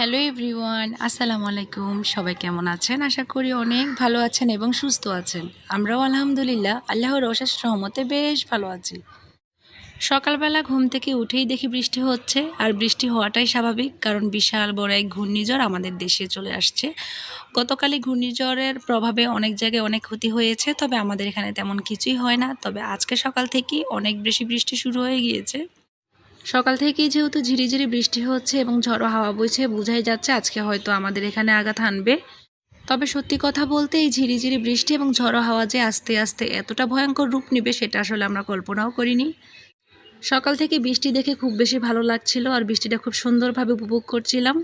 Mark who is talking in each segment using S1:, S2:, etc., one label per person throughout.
S1: Hello everyone, আসসালামু আলাইকুম। সবাই কেমন আছেন? আশা করি অনেক ভালো আছেন এবং সুস্থ আছেন। আমরাও আলহামদুলিল্লাহ আল্লাহর অশেষ রহমতে বেশ ভালো আছি। সকালবেলা ঘুম থেকে উঠেই দেখি বৃষ্টি হচ্ছে, আর বৃষ্টি হওয়াটাই স্বাভাবিক, কারণ বিশাল বড় এক ঘূর্ণিঝড় আমাদের দেশে চলে আসছে। গতকালই ঘূর্ণিঝড়ের প্রভাবে অনেক জায়গায় অনেক ক্ষতি হয়েছে, তবে আমাদের এখানে তেমন কিছুই হয় না। তবে আজকে সকাল থেকেই অনেক বেশি বৃষ্টি শুরু হয়ে গিয়েছে। সকাল থেকেই যেহেতু ঝিরিঝিরি বৃষ্টি হচ্ছে এবং ঝড়ো হাওয়া বইছে, বোঝাই যাচ্ছে আজকে হয়তো আমাদের এখানে আঘাত হানবে। তবে সত্যি কথা বলতে এই ঝিরিঝিরি বৃষ্টি এবং ঝড়ো হাওয়া যে আস্তে আস্তে এতটা ভয়ঙ্কর রূপ নেবে, সেটা আসলে আমরা কল্পনাও করিনি। সকাল থেকে বৃষ্টি দেখে খুব বেশি ভালো লাগছিল, আর বৃষ্টিটা খুব সুন্দরভাবে উপভোগ করছিলাম।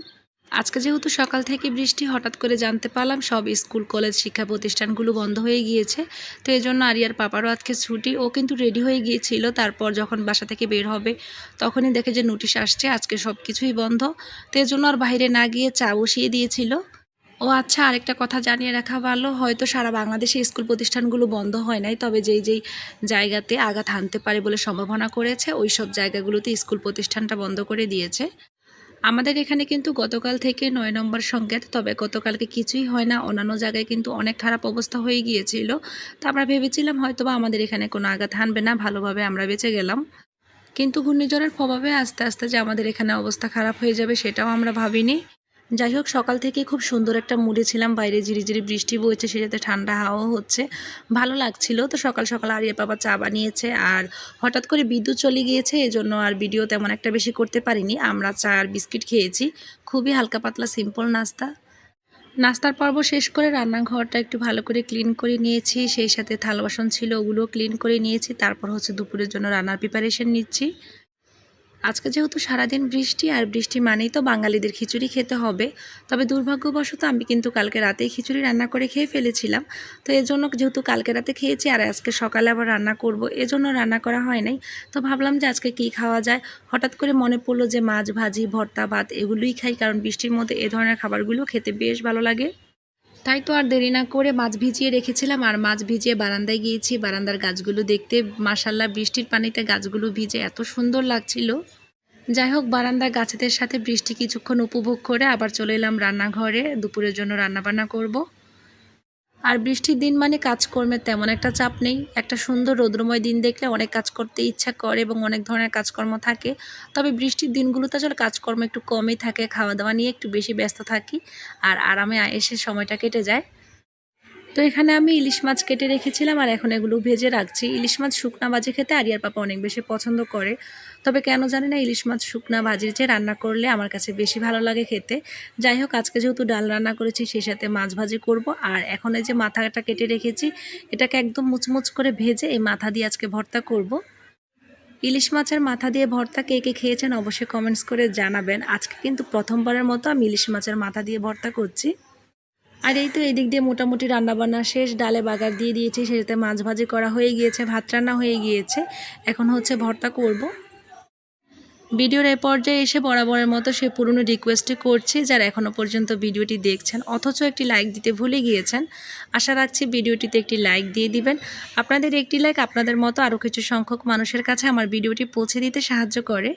S1: আজকে যেহেতু সকাল থেকে বৃষ্টি, হঠাৎ করে জানতে পারলাম সব স্কুল, কলেজ, শিক্ষা প্রতিষ্ঠানগুলো বন্ধ হয়ে গিয়েছে। তো এই জন্য আরিয়ার পাপারও আজকে ছুটি। ও কিন্তু রেডি হয়ে গিয়েছিল। তারপর যখন বাসা থেকে বের হবে, তখনই দেখে যে নোটিশ আসছে আজকে সব কিছুই বন্ধ। তো এই জন্য আর বাইরে না গিয়ে চা বসিয়ে দিয়েছিল। ও আচ্ছা আরেকটা কথা জানিয়ে রাখা ভালো। হয়তো সারা বাংলাদেশে স্কুল প্রতিষ্ঠানগুলো বন্ধ হয় নাই, তবে যেই যেই জায়গাতে আঘাত হানতে পারে বলে সম্ভাবনা করেছে ওই সব জায়গাগুলোতে স্কুল প্রতিষ্ঠানটা বন্ধ করে দিয়েছে। আমাদের এখানে কিন্তু গতকাল থেকে নয় নম্বর সংকেত, তবে গতকালকে কিছুই হয় না। অন্যান্য জায়গায় কিন্তু অনেক খারাপ অবস্থা হয়ে গিয়েছিল। তো আমরা ভেবেছিলাম হয়তো বা আমাদের এখানে কোনো আঘাত হানবে না, ভালোভাবে আমরা বেঁচে গেলাম। কিন্তু ঘূর্ণিঝড়ের প্রভাবে আস্তে আস্তে যে আমাদের এখানে অবস্থা খারাপ হয়ে যাবে সেটাও আমরা ভাবিনি। যাই হোক, সকাল থেকে খুব সুন্দর একটা মুডে ছিলাম। বাইরে ঝিরিঝিরি বৃষ্টি বইছে সেটাতে ঠান্ডা হাওয়া হচ্ছে। ভালো লাগছিল। তো সকাল সকাল আরিয়া বাবা চা বানিয়েছে আর হঠাৎ করে বিদ্যুৎ চলে গিয়েছে, এজন্য আর ভিডিও তেমন একটা বেশি করতে পারিনি। আমরা চা আর বিস্কিট খেয়েছি। খুবই হালকা পাতলা সিম্পল নাস্তা। নাস্তার পর্ব শেষ করে রান্নাঘরটা একটু ভালো করে ক্লিন করে নিয়েছি। সেই সাথে থাল বাসন ছিল, ওগুলোও ক্লিন করে নিয়েছি। তারপর হচ্ছে দুপুরের জন্য রান্নার প্রিপারেশন নিচ্ছি। আজকে যেহেতু সারাদিন বৃষ্টি, আর বৃষ্টি মানেই তো বাঙালিদের খিচুড়ি খেতে হবে, তবে দুর্ভাগ্যবশত আমি কিন্তু কালকে রাতেই খিচুড়ি রান্না করে খেয়ে ফেলেছিলাম। তো এর জন্য যেহেতু কালকে রাতে খেয়েছি, আর আজকে সকালে আবার রান্না করব, এজন্য রান্না করা হয় নাই। তো ভাবলাম যে আজকে কি খাওয়া যায়? হঠাৎ করে মনে পড়ল যে মাছ ভাজি, ভর্তা, ভাত এগুলোই খাই, কারণ বৃষ্টির মধ্যে এ ধরনের খাবারগুলো খেতে বেশ ভালো লাগে। তাই তো আর দেরি না করে মাছ ভিজিয়ে রেখেছিলাম। আর মাছ ভিজিয়ে বারান্দায় গিয়েছি। বারান্দার গাছগুলো দেখতে মাসাল্লাহ বৃষ্টির পানিতে গাছগুলো ভিজে এত সুন্দর লাগছিল। যাই হোক, বারান্দার গাছেদের সাথে বৃষ্টি কিছুক্ষণ উপভোগ করে আবার চলে এলাম রান্নাঘরে। দুপুরের জন্য রান্নাবান্না করব। আর বৃষ্টির দিন মানে কাজকর্মের তেমন একটা চাপ নেই। একটা সুন্দর রৌদ্রময় দিন দেখলে অনেক কাজ করতে ইচ্ছা করে এবং অনেক ধরনের কাজকর্ম থাকে। তবে বৃষ্টির দিনগুলোতে আসলে কাজকর্ম একটু কমই থাকে খাওয়া দাওয়া নিয়ে একটু বেশি ব্যস্ত থাকি আর আরামে এসে সময়টা কেটে যায়। তো এখানে আমি ইলিশ মাছ কেটে রেখেছিলাম আর এখন এগুলো ভেজে রাখছি। ইলিশ মাছ শুকনা ভাজি খেতে আরিয়ার পাপা অনেক বেশি পছন্দ করে। তবে কেন জানি না ইলিশ মাছ, শুকনা ভাজির চেয়ে রান্না করলে আমার কাছে বেশি ভালো লাগে খেতে। যাই হোক, আজকে যেহেতু ডাল রান্না করেছি, সেই সাথে মাছ ভাজি করব। আর এখন এই যে মাথাটা কেটে রেখেছি, এটাকে একদম মুচমুচ করে ভেজে এই মাথা দিয়ে আজকে ভর্তা করব। ইলিশ মাছের মাথা দিয়ে ভর্তা কে কে খেয়েছেন অবশ্যই কমেন্টস করে জানাবেন। আজকে কিন্তু প্রথমবারের মতো আমি ইলিশ মাছের মাথা দিয়ে ভর্তা করছি। আর এই তো এদিক দিয়ে মোটামুটি রান্নাবান্না শেষ, ডালে বাগার দিয়ে দিয়েছি সেটাতে মাছ ভাজি করা হয়ে গিয়েছে, ভাত রান্না হয়ে গিয়েছে। এখন হচ্ছে ভর্তা করব। ভিডিওর এ পর্যায়ে এসে বরাবরের মতো সে পুরনো রিকোয়েস্টই করছি, যারা এখনও পর্যন্ত ভিডিওটি দেখছেন, অথচ একটি লাইক দিতে ভুলে গিয়েছেন। আশা রাখছি ভিডিওটিতে একটি লাইক দিয়ে দিবেন। আপনাদের একটি লাইক আপনাদের মতো আরও কিছু সংখ্যক মানুষের কাছে আমার ভিডিওটি পৌঁছে দিতে সাহায্য করে।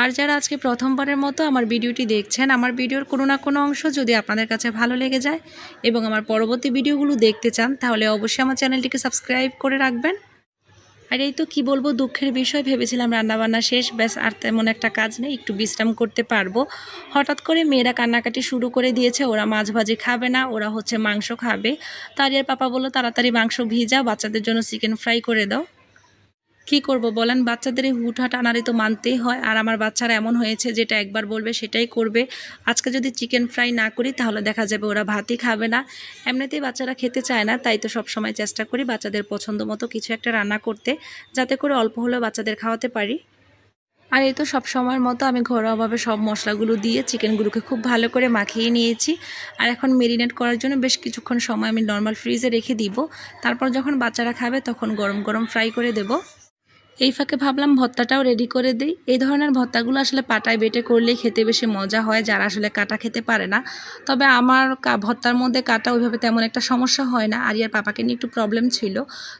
S1: আর যারা আজকে প্রথমবারের মতো আমার ভিডিওটি দেখছেন, আমার ভিডিওর কোনো না কোনো অংশ যদি আপনাদের কাছে ভালো লেগে যায় এবং আমার পরবর্তী ভিডিওগুলো দেখতে চান, তাহলে অবশ্যই আমার চ্যানেলটিকে সাবস্ক্রাইব করে রাখবেন। আর এই তো কি বলব, দুঃখের বিষয়, ভেবেছিলাম রান্নাবান্না শেষ, ব্যাস আর তেমন একটা কাজ নেই, একটু বিশ্রাম করতে পারব। হঠাৎ করে মেয়েরা কান্নাকাটি শুরু করে দিয়েছে, ওরা মাছ ভাজি খাবে না, ওরা হচ্ছে মাংস খাবে। তারিয়ার পাপা বলল, তাড়াতাড়ি মাংস ভিজা বাচ্চাদের জন্য চিকেন ফ্রাই করে দাও। কি করব বলেন? বাচ্চাদের এই হুটহাট আনারে তো মানতেই হয়। আর আমার বাচ্চারা এমন হয়েছে যেটা একবার বলবে, সেটাই করবে। আজকে যদি চিকেন ফ্রাই না করি, তাহলে দেখা যাবে ওরা ভাতই খাবে না। এমনিতেই বাচ্চারা খেতে চায় না, তাই তো সব সময় চেষ্টা করি বাচ্চাদের পছন্দ মতো কিছু একটা রান্না করতে, যাতে করে অল্প হলেও বাচ্চাদের খাওয়াতে পারি। আর এই তো সব সময়ের মতো আমি ঘরোয়াভাবে সব মশলাগুলো দিয়ে চিকেনগুলোকে খুব ভালো করে মাখিয়ে নিয়েছি। আর এখন মেরিনেট করার জন্য বেশ কিছুক্ষণ সময় আমি নর্মাল ফ্রিজে রেখে দিব। তারপর যখন বাচ্চারা খাবে, তখন গরম গরম ফ্রাই করে দেবো। এই ফাঁকে ভাবলাম ভত্তাটাও রেডি করে দিই। এই ধরনের ভত্তাগুলো আসলে পাটায় বেটে করলেই খেতে বেশি মজা হয়, যারা আসলে কাটা খেতে পারে না। তবে আমার ভত্তার মধ্যে কাটা ওইভাবে তেমন একটা সমস্যা হয় না। আরিয়ার পাপাকে নিয়ে একটু প্রবলেম ছিল।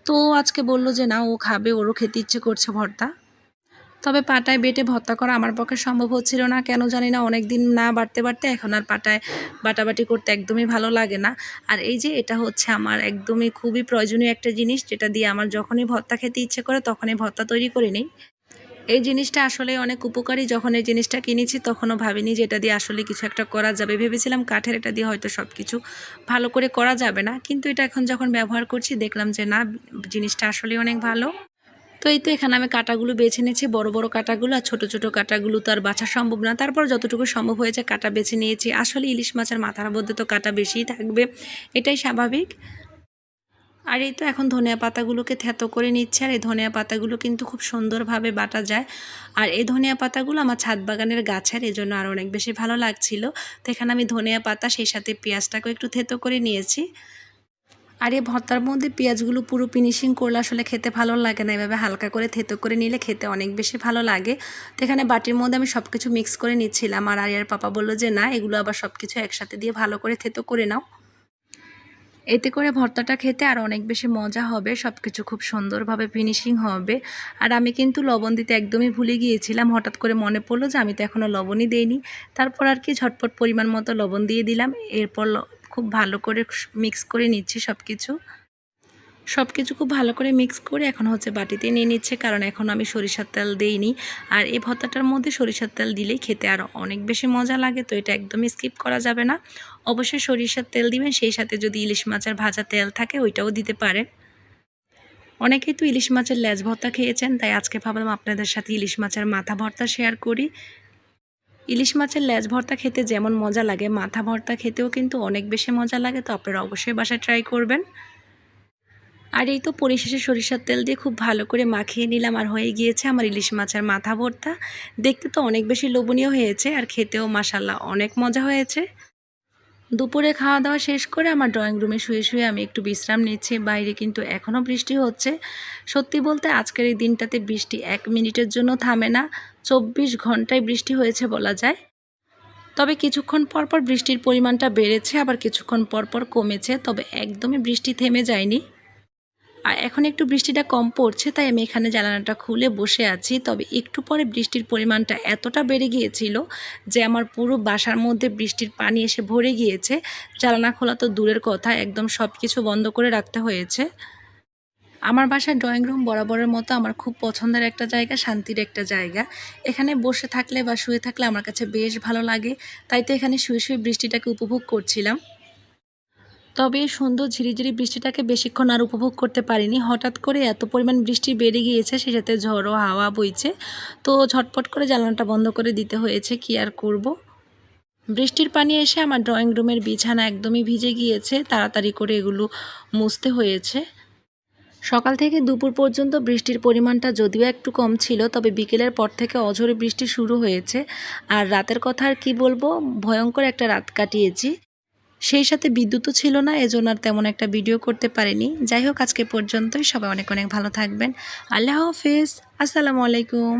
S1: তো ও আজকে বলল যে, না, ও খাবে, ওরও খেতে ইচ্ছে করছে ভর্তা। তবে পাটায় বেটে ভর্তা করা আমার পক্ষে সম্ভব হচ্ছিল না। কেন জানি না অনেক দিন না বাড়তে বাড়তে এখন আর পাটায় বাটাবাটি করতে একদমই ভালো লাগে না। আর এই যে এটা হচ্ছে আমার একদমই খুবই প্রয়োজনীয় একটা জিনিস, যেটা দিয়ে আমার যখনই ভর্তা খেতে ইচ্ছে করে তখনই ভর্তা তৈরি করে নিই। এই জিনিসটা আসলে অনেক উপকারী, যখন এই জিনিসটা কিনেছি তখনও ভাবিনি যে এটা দিয়ে আসলে কিছু একটা করা যাবে। ভেবেছিলাম কাঠের এটা দিয়ে হয়তো সব কিছু ভালো করে করা যাবে না। কিন্তু এটা এখন যখন ব্যবহার করছি, দেখলাম যে না, জিনিসটা আসলে অনেক ভালো। তো এই তো এখানে আমি কাটাগুলো বেছে নিয়েছি, বড় বড় কাটাগুলো আর ছোট ছোট কাটাগুলো তো আর বাছা সম্ভব না। তারপর যতটুকু সম্ভব হয়েছে কাটা বেছে নিয়েছি। আসলে ইলিশ মাছের মাথার মধ্যে তো কাটা বেশিই থাকবে, এটাই স্বাভাবিক। আর এই তো এখন ধনিয়া পাতাগুলোকে থেতো করে নিচ্ছে, আর এই ধনিয়া পাতাগুলো কিন্তু খুব সুন্দরভাবে বাটা যায়। আর এই ধনিয়া পাতাগুলো আমার ছাদ বাগানের গাছের, এই জন্য আরও অনেক বেশি ভালো লাগছিল। তো এখানে আমি ধনিয়া পাতা, সেই সাথে পেঁয়াজটাকেও একটু থেতো করে নিয়েছি। আর এই ভর্তার মধ্যে পেঁয়াজগুলো পুরো ফিনিশিং করলে আসলে খেতে ভালো লাগে না। এভাবে হালকা করে থেতো করে নিলে খেতে অনেক বেশি ভালো লাগে। তো এখানে বাটির মধ্যে আমি সব কিছু মিক্স করে নিচ্ছিলাম। আর আরিয়ার পাপা বলল যে, না, এগুলো আবার সব কিছু একসাথে দিয়ে ভালো করে থেতো করে নাও। এতে করে ভর্তাটা খেতে আর অনেক বেশি মজা হবে সব কিছু খুব সুন্দরভাবে ফিনিশিং হবে। আর আমি কিন্তু লবণ দিতে একদমই ভুলে গিয়েছিলাম। হঠাৎ করে মনে পড়ল যে, আমি তো এখনও লবণই দেইনি। তারপর আর কি ঝটপট পরিমাণ মতো লবণ দিয়ে দিলাম। এরপর খুব ভালো করে মিক্স করে নিচ্ছি সব কিছু সব কিছু খুব ভালো করে মিক্স করে এখন হচ্ছে বাটিতে নিয়ে নিচ্ছে, কারণ এখন আমি সরিষার তেল দেইনি। আর এই ভর্তাটার মধ্যে সরিষার তেল দিলেই খেতে আরও অনেক বেশি মজা লাগে, তো এটা একদমই স্কিপ করা যাবে না। অবশ্যই সরিষার তেল দিবেন, সেই সাথে যদি ইলিশ মাছের ভাজা তেল থাকে ওইটাও দিতে পারেন। অনেকেই তো ইলিশ মাছের লেজ ভর্তা খেয়েছেন, তাই আজকে ভাবলাম আপনাদের সাথে ইলিশ মাছের মাথা ভর্তা শেয়ার করি। ইলিশ মাছের লেজ ভর্তা খেতে যেমন মজা লাগে, মাথা ভর্তা খেতেও কিন্তু অনেক বেশি মজা লাগে, তো আপনারা অবশ্যই বাসায় ট্রাই করবেন। আর এই তো পরিশেষে সরিষার তেল দিয়ে খুব ভালো করে মাখিয়ে নিলাম আর হয়ে গিয়েছে আমার ইলিশ মাছের মাথা ভর্তা। দেখতে তো অনেক বেশি লোভনীয় হয়েছে আর খেতেও মাসাল্লাহ অনেক মজা হয়েছে। দুপুরে খাওয়া দাওয়া শেষ করে আমার ড্রয়িং রুমে শুয়ে শুয়ে আমি একটু বিশ্রাম নিচ্ছি। বাইরে কিন্তু এখনও বৃষ্টি হচ্ছে। সত্যি বলতে আজকের এই দিনটাতে বৃষ্টি এক মিনিটের জন্য থামে না। চব্বিশ ঘন্টায় বৃষ্টি হয়েছে বলা যায়। তবে কিছুক্ষণ পরপর বৃষ্টির পরিমাণটা বেড়েছে, আবার কিছুক্ষণ পরপর কমেছে। তবে একদমই বৃষ্টি থেমে যায়নি। আর এখন একটু বৃষ্টিটা কম পড়ছে, তাই আমি এখানে জানালাটা খুলে বসে আছি। তবে একটু পরে বৃষ্টির পরিমাণটা এতটা বেড়ে গিয়েছিল যে আমার পুরো বাসার মধ্যে বৃষ্টির পানি এসে ভরে গিয়েছে। জানালা খোলা তো দূরের কথা, একদম সব কিছু বন্ধ করে রাখতে হয়েছে। আমার বাসার ড্রয়িং রুম বরাবরের মতো আমার খুব পছন্দের একটা জায়গা, শান্তির একটা জায়গা। এখানে বসে থাকলে বা শুয়ে থাকলে আমার কাছে বেশ ভালো লাগে। তাই তো এখানে শুয়ে শুয়ে বৃষ্টিটাকে উপভোগ করছিলাম। তবে এই সুন্দর ঝিরিঝিরি বৃষ্টিটাকে বেশিক্ষণ আর উপভোগ করতে পারিনি। হঠাৎ করে এত পরিমাণ বৃষ্টি বেড়ে গিয়েছে সে সাথে ঝড়ো হাওয়া বইছে। তো ঝটপট করে জ্বালানটা বন্ধ করে দিতে হয়েছে, কি আর করব। বৃষ্টির পানি এসে আমার ড্রয়িং রুমের বিছানা একদমই ভিজে গিয়েছে, তাড়াতাড়ি করে এগুলো মুছতে হয়েছে। সকাল থেকে দুপুর পর্যন্ত বৃষ্টির পরিমাণটা যদিও একটু কম ছিল, তবে বিকেলের পর থেকে অঝরে বৃষ্টি শুরু হয়েছে। আর রাতের কথা আর কী বলব? ভয়ঙ্কর একটা রাত কাটিয়েছি। সেই সাথে বিদ্যুৎও ছিল না, এজন্য আর তেমন একটা ভিডিও করতে পারিনি। যাই হোক, আজকে পর্যন্তই। সবাই অনেক অনেক ভালো থাকবেন। আল্লাহ হাফেজ। আসসালামু আলাইকুম।